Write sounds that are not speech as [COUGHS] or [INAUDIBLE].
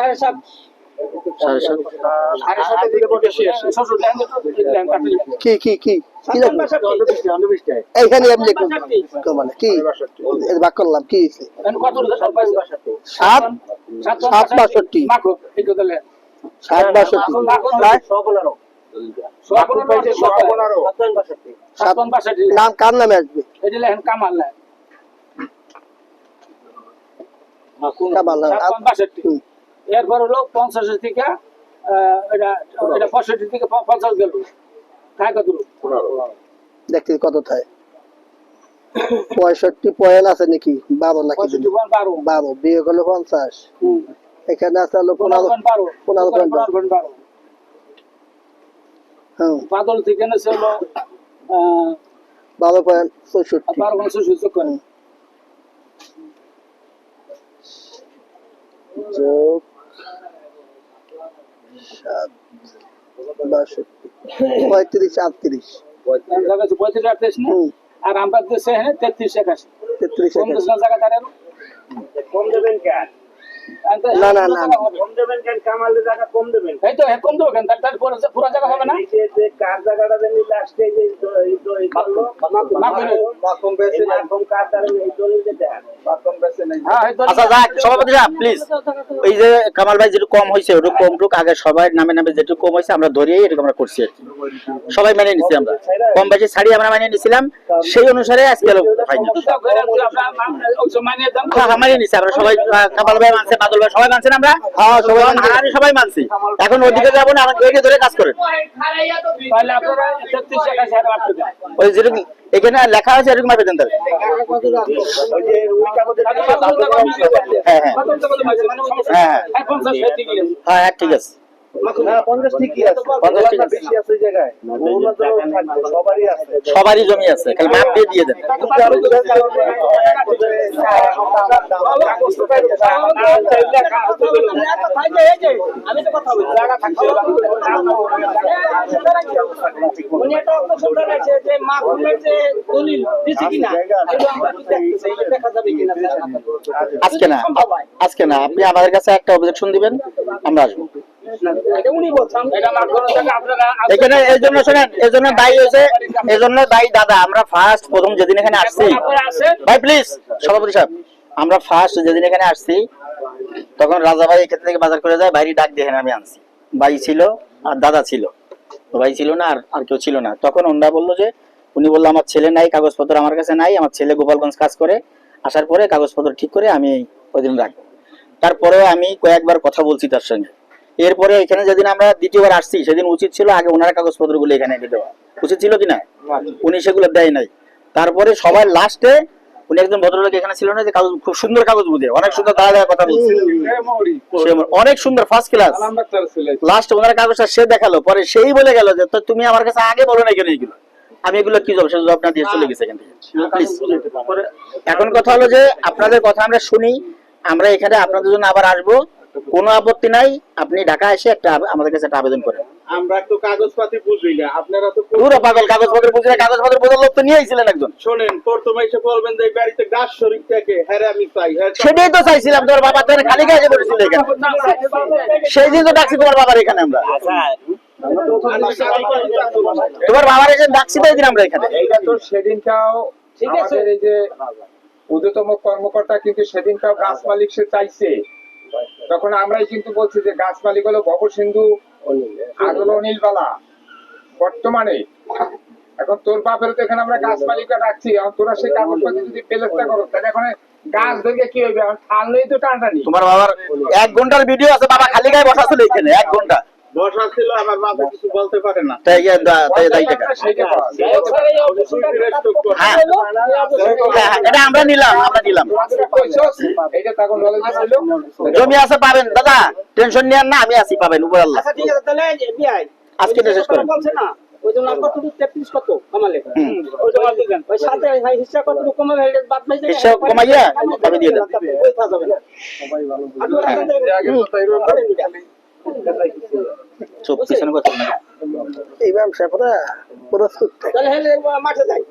সাড়ে সাত। কাটলি কি কি কি? কি এইখানে আমি মানে কি? ভাগ করলাম কি সাত সাত বাষট্টি। মাখো এই কথা লে সাত বাষট্টি। নাম কার নামে আসবে? কামাল কামাল হ্যাঁ। এরপর হলো পঞ্চাশের থেকে এটা এটা পঁয়ষট্টি থেকে পঞ্চাশ গেল। তাই কত দেখতে কত থাকে [COUGHS] পঁয়ষট্টি পয়েন্ট আছে নাকি? বারো নাকি? বারো। বিয়ে করলে পঞ্চাশ। এখানে আছে হলো পনেরো পনেরো পয়েন্ট বারো। পয়েন্ট। পয়েন্ট হ্যাঁ। বাদল থেকে এনেছে হলো বারো পয়েন্ট চৌষট্টি। বারো পয়েন্ট ছষট্টি করে। যোগ বাষট্টি পঁয়ত্রিশ আটত্রিশ। পঁয়ত্রিশ। আটত্রিশ না? আর আমরা দেশে হ্যাঁ তেত্রিশ একাশি। তেত্রিশ কম দেশ জায়গা দাঁড়ানো কম দেবেন কেন না, না, না। কম দেবেন কেন কামালের জায়গা কম দেবেন। এই তো হ্যাঁ কম দেবো কেন? তার পুরো পুরো জায়গা হবে না? যে কার জায়গাটা দেন লাস্টে যে হ্যাঁ আচ্ছা যাক সভাপতি সাহেব প্লিজ এই যে কামাল ভাই যেটুকু কম হয়েছে ওটুকু কম টুক আগে সবাই নামে নামে যেটুকু কম হয়েছে আমরা এরকম আমরা করছি আর সবাই মেনে নিছি আমরা। কম বেশি আমরা মেনে নিছিলাম সেই অনুসারে আজকে দাম হ্যাঁ মানিয়ে নিছি আমরা সবাই আহ, কামাল ভাই মানছে বাদল ভাই সবাই মানছেন আমরা? হ্যাঁ সবাই সবাই মানছি। এখন ওদিকে যাব না আমাকে ধরে কাজ করেন। তাহলে আপনারা ওই যেরকম এখানে লেখা আছে এরকম ভাবে দেন। হ্যাঁ হ্যাঁ। হ্যাঁ হ্যাঁ, হয়ে ঠিক আছে। সবারই জমি আছে খালি মাপ দিয়ে দিয়ে দেন। আমি তো কথা উনি একটা অপশন আছে যে মা যে দলিল দিছে কিনা এগুলো আমরা একটু দেখতেছি দেখা যাবে কিনা আজকে না আজকে না আপনি আমাদের কাছে একটা অবজেকশন দিবেন আমরা আসব। এটা উনি বলছেন। এটা মা খুনের থেকে আপনারা এখানে এই জন্য শোনেন এই জন্য দায়ী হয়েছে এই জন্য দায়ী দাদা আমরা ফার্স্ট প্রথম যেদিন এখানে আসছি। ভাই প্লিজ সভাপতি সাহেব আমরা ফার্স্ট যেদিন এখানে আসছি তখন রাজা ভাই এখান থেকে বাজার করে যায় বাইরে ডাক দিয়ে এখানে আমি আনছি। ভাই ছিল আর দাদা ছিল। ভাই ছিল না আর আর কেউ ছিল না। তখন ওনারা বলল যে উনি বলল আমার ছেলে নাই কাগজপত্র আমার কাছে নাই আমার ছেলে গোপালগঞ্জ কাজ করে। আসার পরে কাগজপত্র ঠিক করে আমি ওই দিন রাখব। তারপরেও আমি কয়েকবার কথা বলছি তার সঙ্গে। এরপরে এখানে যেদিন আমরা দ্বিতীয়বার আসছি সেদিন উচিত ছিল আগে ওনার কাগজপত্রগুলো এখানে এনে দেওয়া। উচিত ছিল কি না? উনি সেগুলো দেয় নাই। তারপরে সবার লাস্টে উনি একজন ভদ্রলোক এখানে ছিল না যে কাগজ খুব সুন্দর কাগজ বুঝে অনেক সুন্দর দাঁড়া দাঁড়া কথা বলছে। অনেক সুন্দর ফার্স্ট ক্লাস লাস্ট ওনার কাগজটা সে দেখাল পরে সেই বলে গেল যে তুমি আমার কাছে আগে বলো না কেন এগুলো? আমি এগুলো কি জবাব সে জবাব না দিয়ে চলে গেছে এখান থেকে। এখন কথা হলো যে আপনাদের কথা আমরা শুনি আমরা এখানে আপনাদের জন্য আবার আসব। কোনো আপত্তি নাই আপনি ঢাকা এসে একটা আমাদের কাছে একটা আবেদন করেন। আমরা তো কাগজপাতি বুঝি না। আপনারা তো পুরো পাগল কাগজপত্র বুঝলে কাগজপত্র বোঝার লোক তো নিয়ে আইছিলেন একজন। শোনেন প্রথমে এসে বলবেন যে বাড়িতে গাছ শরীর থেকে হ্যাঁ আমি চাই সেটাই তো চাইছিলাম তোর বাবা খালি গায়ে পড়েছিল এখানে। সেই দিন তো ডাকছি তোমার বাবার এখানে আমরা। তোমার বাবার এসে ডাকছি তো এই দিন আমরা এখানে। এইটা তো সেদিনটাও ঠিক আছে। এই যে ঊর্ধ্বতম কর্মকর্তা কিন্তু সেদিনটাও গাছ মালিক সে চাইছে। তখন আমরাই কিন্তু বলছি যে গাছ মালিক হলো ভব আগলো নীলবালা। বর্তমানে, এখন তোর বাপের তো এখানে আমরা গাছ মালিকরা রাখছি, এখন তোরা সেই কাগজপত্র যদি পেলেস্তা করো, তাহলে এখন গাছ ধরে কি হবে এখন তো তো টানটানি তোমার বাবার এক ঘণ্টার ভিডিও আছে, বাবা খালি গায়ে বসা ছিল এখানে, এক ঘণ্টা। বসা ছিল আমার বাবা কিছু বলতে পারে না। তাই তাই যায়। হ্যাঁ হ্যাঁ, হ্যাঁ, এটা আমরা নিলাম আমরা নিলাম। জমি আছে পাবেন দাদা টেনশন নিয়েন না আমি আছি পাবেন উপর আল্লাহ। আচ্ছা ঠিক আছে তাহলে আজকে শেষ করেন। বলছে না ওই জন্য কত তেত্রিশ কত? কমালে। ওই জন্য দিবেন ওই সাথে হিসাব কত কমালে এটা বাদ মাইছে হিসাব কমাইয়া তবে দিয়ে দেন। ওই থাকা না। সবাই চোখ পিছনে কথা এই ব্যবসা করা প্রস্তুত তাহলে মাঠে যাই।